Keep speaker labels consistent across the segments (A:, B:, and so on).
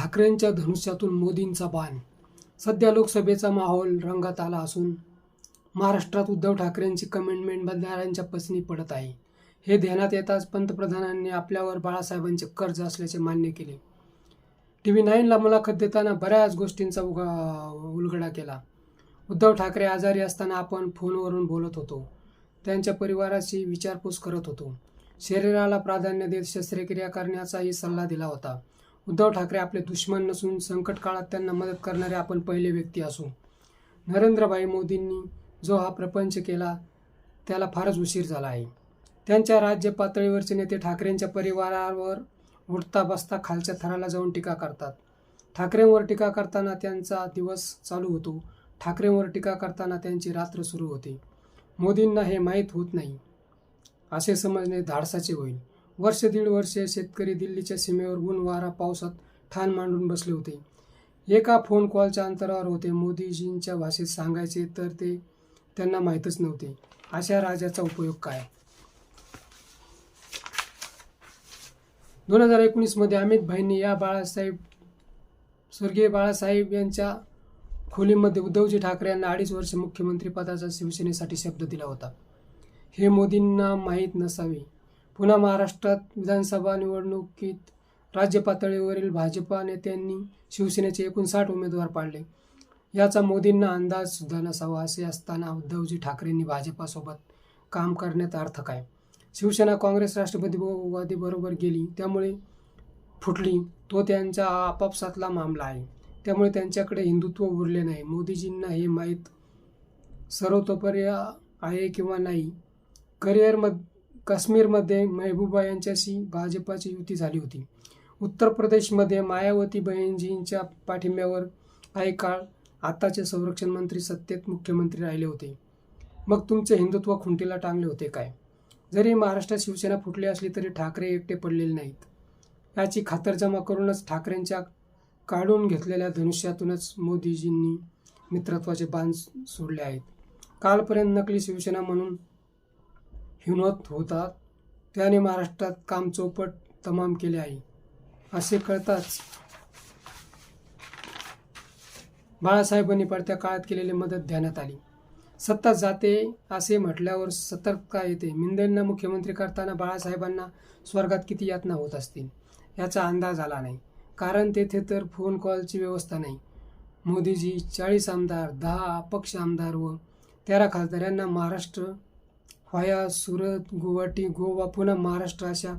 A: ठाकरेंच्या धनुष्यातून मोदींचा बाण. सध्या लोकसभेचा माहोल रंगात आला असून महाराष्ट्रात उद्धव ठाकरेंची कमेंटमेंट मतदारांच्या पसनी पडत आहे. हे ध्यानात येताच पंतप्रधानांनी आपल्यावर बाळासाहेबांचे कर्ज असल्याचे मान्य केले. टी व्ही नाईनला मुलाखत देताना बऱ्याच गोष्टींचा उगा उलगडा केला. उद्धव ठाकरे आजारी असताना आपण फोनवरून बोलत होतो. त्यांच्या परिवाराशी विचारपूस करत होतो. शरीराला प्राधान्य देत शस्त्रक्रिया करण्याचाही सल्ला दिला होता. उद्धव ठाकरे आपले दुश्मन नसून संकट काळात त्यांना मदत करणारे आपण पहिले व्यक्ती असू. नरेंद्रभाई मोदींनी जो हा प्रपंच केला त्याला फारच उशीर झाला आहे. त्यांच्या राज्य पातळीवरचे नेते ठाकरेंच्या परिवारावर उठता बसता खालच्या थराला जाऊन टीका करतात. ठाकरेंवर टीका करताना त्यांचा दिवस चालू होतो. ठाकरेंवर टीका करताना त्यांची रात्र सुरू होते. मोदींना हे माहीत होत नाही. असे समजणे धाडसाचे होईल. वर्ष दीड वर्ष शेतकरी दिल्लीच्या सीमेवर ऊन वारा पावसात ठाण मांडून बसले होते. एका फोन कॉलच्या अंतरावर होते. मोदीजींच्या भाषेत सांगायचे तर ते त्यांना माहीतच नव्हते. अशा राजाचा उपयोग काय? दोन हजार एकोणीसमध्ये अमित भाईंनी या बाळासाहेब स्वर्गीय बाळासाहेब यांच्या खोलीमध्ये उद्धवजी ठाकरे यांना अडीच वर्ष मुख्यमंत्री पदाचा शिवसेनेसाठी शब्द दिला होता. हे मोदींना माहीत नसावे. पुन्हा महाराष्ट्रात विधानसभा निवडणुकीत राज्य पातळीवरील भाजपा नेत्यांनी शिवसेनेचे एकूण साठ उमेदवार पाडले. याचा मोदींना अंदाज सुद्धा नसावा असे असताना उद्धवजी ठाकरेंनी भाजपासोबत काम करण्यात अर्थ काय? शिवसेना काँग्रेस राष्ट्रपतीवादीबरोबर गेली त्यामुळे फुटली तो त्यांचा आपापसातला मामला आहे. त्यामुळे त्यांच्याकडे हिंदुत्व उरले नाही. मोदीजींना हे माहीत सर्वतोपर्य आहे किंवा नाही करिअरमध्ये काश्मीरमध्ये मेहबूबा यांच्याशी भाजपाची युती झाली होती. उत्तर प्रदेशमध्ये मायावती बहिणजींच्या पाठिंब्यावर काही काळ आताचे संरक्षण मंत्री सत्तेत मुख्यमंत्री राहिले होते. मग तुमचे हिंदुत्व खुंटीला टांगले होते काय? जरी महाराष्ट्रात शिवसेना फुटली असली तरी ठाकरे एकटे पडलेले नाहीत. याची खातरजमा करूनच ठाकरेंच्या काढून घेतलेल्या धनुष्यातूनच मोदीजींनी मित्रत्वाचे बांध सोडले आहेत. कालपर्यंत नकली शिवसेना म्हणून हिनवत होतात. त्याने महाराष्ट्रात काम चौपट तमाम केले आहे. असे कळताच बाळासाहेबांनी पडत्या काळात केलेली मदत ध्यानात आली. सत्ता जाते असे म्हटल्यावर सतर्कता येते? मिंदेंना मुख्यमंत्री करताना बाळासाहेबांना स्वर्गात किती यातना होत असतील? याचा अंदाज आला नाही. कारण तेथे तर फोन कॉलची व्यवस्था नाही. मोदीजी चाळीस आमदार दहा अपक्ष आमदार व तेरा खासदार यांना महाराष्ट्र व्हाया सुरत गुवाहाटी गोवा पुन्हा महाराष्ट्र अशा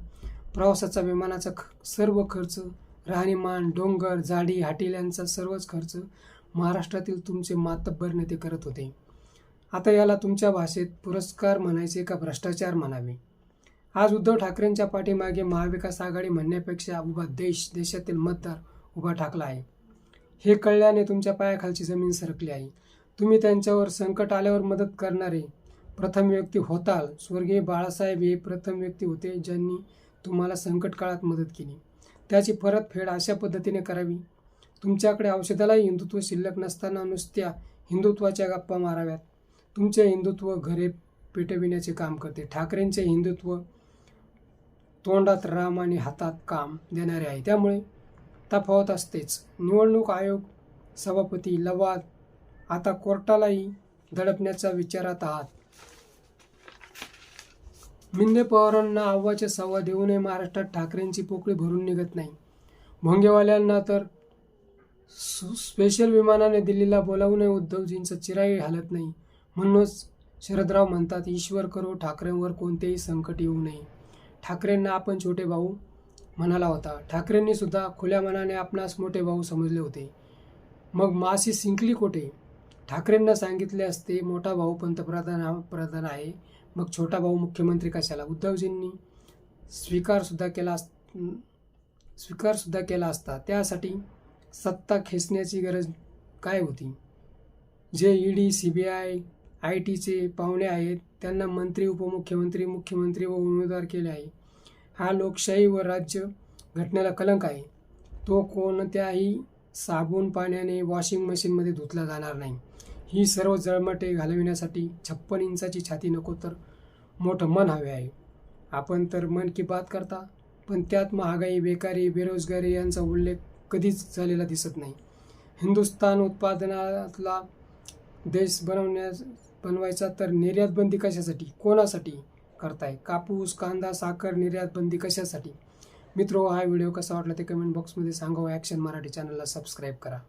A: प्रवासाचा विमानाचा ख सर्व खर्च राहणीमान डोंगर जाडी हाटील यांचा सर्वच खर्च महाराष्ट्रातील तुमचे मातब्बर नेते करत होते. आता याला तुमच्या भाषेत पुरस्कार म्हणायचे का भ्रष्टाचार म्हणावे? आज उद्धव ठाकरेंच्या पाठीमागे महाविकास आघाडी म्हणण्यापेक्षा उभा देश देशातील मतदार उभा ठाकला आहे. हे कळल्याने तुमच्या पायाखालची जमीन सरकली आहे. तुम्ही त्यांच्यावर संकट आल्यावर मदत करणारे प्रथम व्यक्ती होताल. स्वर्गीय बाळासाहेब हे प्रथम व्यक्ती होते ज्यांनी तुम्हाला संकट काळात मदत केली. त्याची परतफेड अशा पद्धतीने करावी. तुमच्याकडे औषधालाही हिंदुत्व शिल्लक नसताना नुसत्या हिंदुत्वाच्या गप्पा माराव्यात. तुमचे हिंदुत्व घरे पेटविण्याचे काम करते. ठाकरेंचे हिंदुत्व तोंडात राम आणि हातात काम देणारे आहे. त्यामुळे तफावत असतेच. निवडणूक आयोग सभापती लवाद आता कोर्टालाही दडपण्याचा विचारात आहात. मिंदे पवारांना आव्वाच्या सव्वा देऊनही महाराष्ट्रात ठाकरेंची पोकळी भरून निघत नाही. भोंगेवाल्यांना तर स्पेशल विमानाने दिल्लीला बोलावूनही उद्धवजींचा चिराई हालत नाही. म्हणूनच शरदराव म्हणतात ईश्वर करो ठाकरेंवर कोणतेही संकट येऊ नये. ठाकरेंना आपण छोटे भाऊ म्हणाला होता. ठाकरेंनी सुद्धा खुल्या मनाने आपणास मोठे भाऊ समजले होते. मग मासी सिंकली कोठे? ठाकरेंना सांगितले असते मोठा भाऊ पंतप्रधान प्रधान आहे. मग छोटा भाऊ मुख्यमंत्री कशाला? उद्धवजींनी स्वीकारसुद्धा केला अस स्वीकारसुद्धा केला असता. त्यासाठी सत्ता खेचण्याची गरज काय होती? जे E D C B I I टीचे पाहुणे आहेत त्यांना मंत्री उपमुख्यमंत्री मुख्यमंत्री व उमेदवार केले आहे. हा लोकशाही व राज्य घटनेला कलंक आहे. तो कोणत्याही साबून पाण्याने वॉशिंग मशीनमध्ये धुतला जाणार नाही. ही सर्व जळमटे घालविण्यासाठी छप्पन इंचाची छाती नको तर मोठं मन हवे आहे. आपण तर मन की बात करता पण त्यात महागाई बेकारी बेरोजगारी यांचा उल्लेख कधीच झालेला दिसत नाही. हिंदुस्थान उत्पादनातला देश बनवण्यास बनवायचा तर निर्यात बंदी कशासाठी? कोणासाठी करताय? कापूस कांदा साखर निर्यात बंदी कशासाठी? मित्रो हा व्हिडिओ कसा वाटला ते कमेंट बॉक्समध्ये सांगा ॲक्शन मराठी चॅनलला सबस्क्राईब करा.